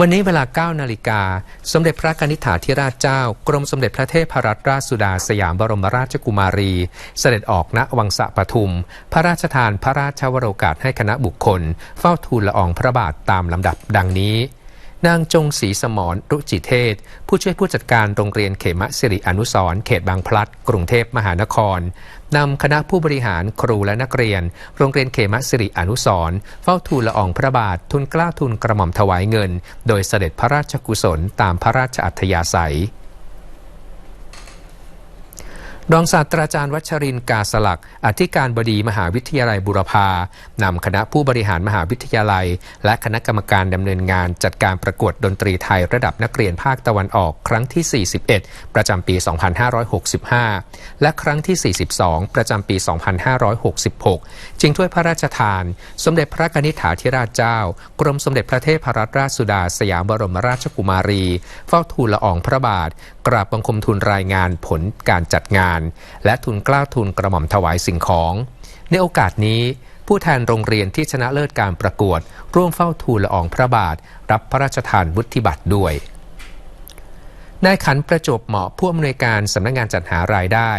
วันนี้เวลา 9 นาฬิกา สมเด็จพระกนิษฐาธิราชเจ้า กรมสมเด็จพระเทพรัตนราชสุดาสยามบรมราชกุมารี เสด็จออกณวังสะปทุม พระราชทานพระราชวโรกาสให้คณะบุคคล เฝ้าทูลละอองพระบาทตามลำดับดังนี้ นางจงศรีสมรรุจิเทศ ผู้ช่วยผู้จัดการโรงเรียนเขมสิริอนุสร์เขตบางพลัด กรุงเทพมหานครนำคณะผู้บริหารครูและนักเรียน โรงเรียนเขมสิริอนุสร์เฝ้าทูลละอองพระบาททุนกล้าทุนกระหม่อมถวายเงิน โดยเสด็จพระราชกุศลตามพระราชอัธยาศัย รองศาสตราจารย์วัชรินกาสลัก อธิการบดีมหาวิทยาลัยบุรพานำคณะผู้บริหารมหาวิทยาลัย และคณะกรรมการดำเนินงานจัดการประกวดดนตรีไทยระดับนักเรียนภาคตะวันออกครั้งที่ 41 ประจำปี 2565 และครั้งที่ 42 ประจำปี 2566ชิงถ้วยพระราชทาน สมเด็จพระกนิษฐาธิราชเจ้า กรมสมเด็จพระเทพรัตนราชสุดาสยามบรมราชกุมารี เฝ้าทูลละอองพระบาท กราบบังคมทูลรายงานผลการจัดงานและทุนกล้าทุนกระหม่อมถวายสิ่งของ ในโอกาสนี้ ผู้แทนโรงเรียนที่ชนะเลิศการประกวด ร่วมเฝ้าทูลละอองพระบาท รับพระราชทานวุฒิบัตรด้วย นายขันประจบเหมาะผู้อำนวยการสำนักงานจัดหารายได้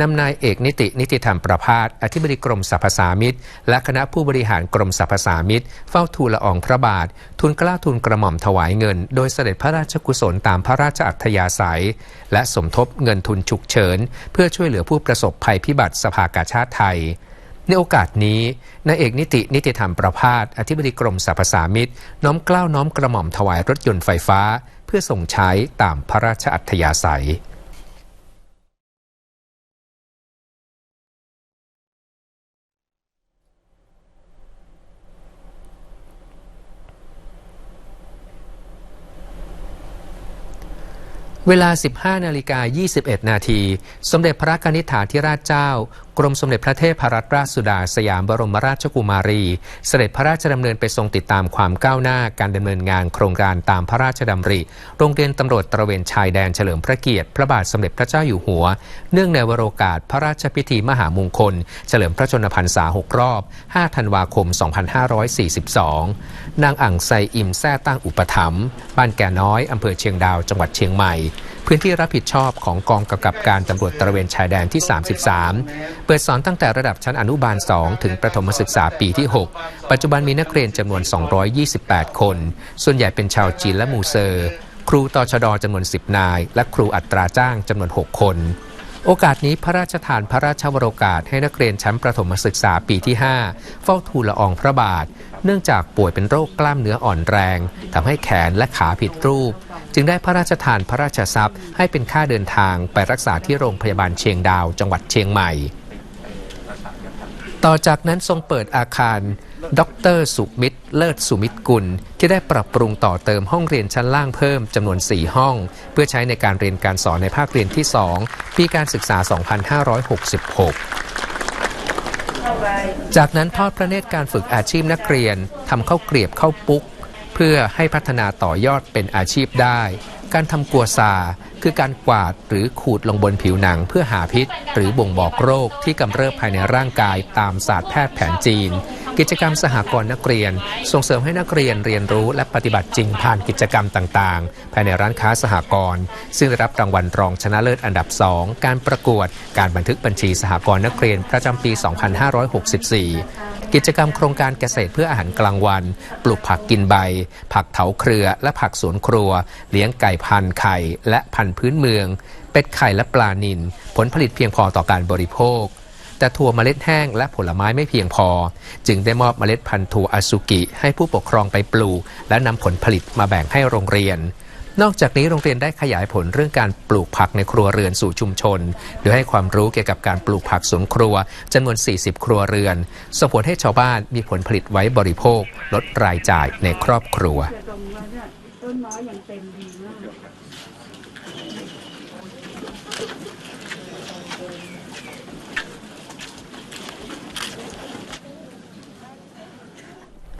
นำนายเอกนิตินิติธรรมประพาสอธิบดีกรมสรรพสามิตและคณะผู้บริหารกรมสรรพสามิตเฝ้าทูลละอองพระบาท ทุนกล้าทุนกระหม่อมถวายเงิน โดยเสด็จพระราชกุศลตามพระราชอัธยาศัย และสมทบเงินทุนฉุกเฉิน เพื่อช่วยเหลือผู้ประสบภัยพิบัติสภากาชาติไทย ในโอกาสนี้นายเอกนิตินิติธรรมประพาสอธิบดีกรมสรรพสามิตน้อมเกล้าน้อมกระหม่อมถวายรถยนต์ไฟฟ้า เพื่อส่งใช้ตามพระราชอัธยาศัย เวลา 15 นาฬิกา 21 นาที สมเด็จพระกนิษฐาธิราชเจ้า กรมสมเด็จพระเทพรัตนราชสุดาสยามบรมราชกุมารี เสด็จพระราชดำเนินไปทรงติดตามความก้าวหน้าการดำเนินงานโครงการตามพระราชดำริ โรงเรียนตำรวจตระเวนชายแดนเฉลิมพระเกียรติพระบาทสมเด็จพระเจ้าอยู่หัว เนื่องในวโรกาสพระราชพิธีมหามงคล เฉลิมพระชนมพรรษา 6 รอบ 5 ธันวาคม 2542 นางอ่างไซอิมแซ่ตั้งอุปถัมภ์บ้านแก่น้อยอำเภอเชียงดาวจังหวัดเชียงใหม่ พื้นที่รับผิดชอบของกองกำกับการตำรวจตระเวนชายแดนที่ 33 เปิดสอนตั้งแต่ระดับชั้นอนุบาล 2 ถึงประถมศึกษาปีที่ 6 ปัจจุบันมีนักเรียนจำนวน 228 คน ส่วนใหญ่เป็นชาวจีนและมูเซอร์ ครูตชดจำนวน 10 นาย และครูอัตราจ้างจำนวน 6 คนโอกาสนี้พระราชทานพระราชวโรกาสให้นักเรียนชั้นประถมศึกษาปีที่ 5 เฝ้าทูลละอองพระบาท เนื่องจากป่วยเป็นโรคกล้ามเนื้ออ่อนแรงทำให้แขนและขาผิดรูป จึงได้พระราชทานพระราชทรัพย์ ให้เป็นค่าเดินทางไปรักษาที่โรงพยาบาลเชียงดาว จังหวัดเชียงใหม่ ต่อจากนั้นทรงเปิดอาคารดรสุมิตร เลิศสุมิตรกุล ที่ได้ปรับปรุงต่อเติมห้องเรียนชั้นล่างเพิ่มจำนวน 4 ห้อง เพื่อใช้ในการเรียนการสอนในภาคเรียนที่ 2 ปีการศึกษา 2566 จากนั้นทอดพระเนตรการฝึกอาชีพนักเรียนทำข้าวเกรียบข้าวปุ๊ก พื่อให้พัฒนาต่อยอดเป็นอาชีพได้ การทำกัวซาคือการกวาดหรือขูดลงบนผิวหนังเพื่อหาพิษ หรือบ่งบอกโรคที่กำเริบภายในร่างกายตามศาสตร์แพทย์แผนจีน กิจกรรมสหกรณ์นักเรียน ส่งเสริมให้นักเรียนเรียนรู้และปฏิบัติจริงผ่านกิจกรรมต่างๆ ภายในร้านค้าสหกรณ์ซึ่งได้รับรางวัลรองชนะเลิศอันดับ 2 การประกวด การบันทึกบัญชีสหกรณ์นักเรียนประจำปี 2564 กิจกรรมโครงการเกษตรเพื่ออาหารกลางวัน ปลูกผักกินใบ ผักเถาเครือและผักสวนครัว เลี้ยงไก่พันไข่และพันพื้นเมือง เป็ดไข่และปลานิลผลผลิตเพียงพอต่อการบริโภค แต่ถั่วเมล็ดแห้งและผลไม้ไม่เพียงพอ จึงได้มอบเมล็ดพันธุ์ถั่วอาซุกิ ให้ผู้ปกครองไปปลูก และนำผลผลิตมาแบ่งให้โรงเรียน นอกจากนี้โรงเรียนได้ขยายผลเรื่องการปลูกผักในครัวเรือนสู่ชุมชน โดยให้ความรู้เกี่ยวกับการปลูกผักสวนครัวจำนวน 40 ครัวเรือน ส่งผลให้ชาวบ้านมีผลผลิตไว้บริโภค ลดรายจ่ายในครอบครัวต้นเนี่ยต้นไม้ยังเต็มดี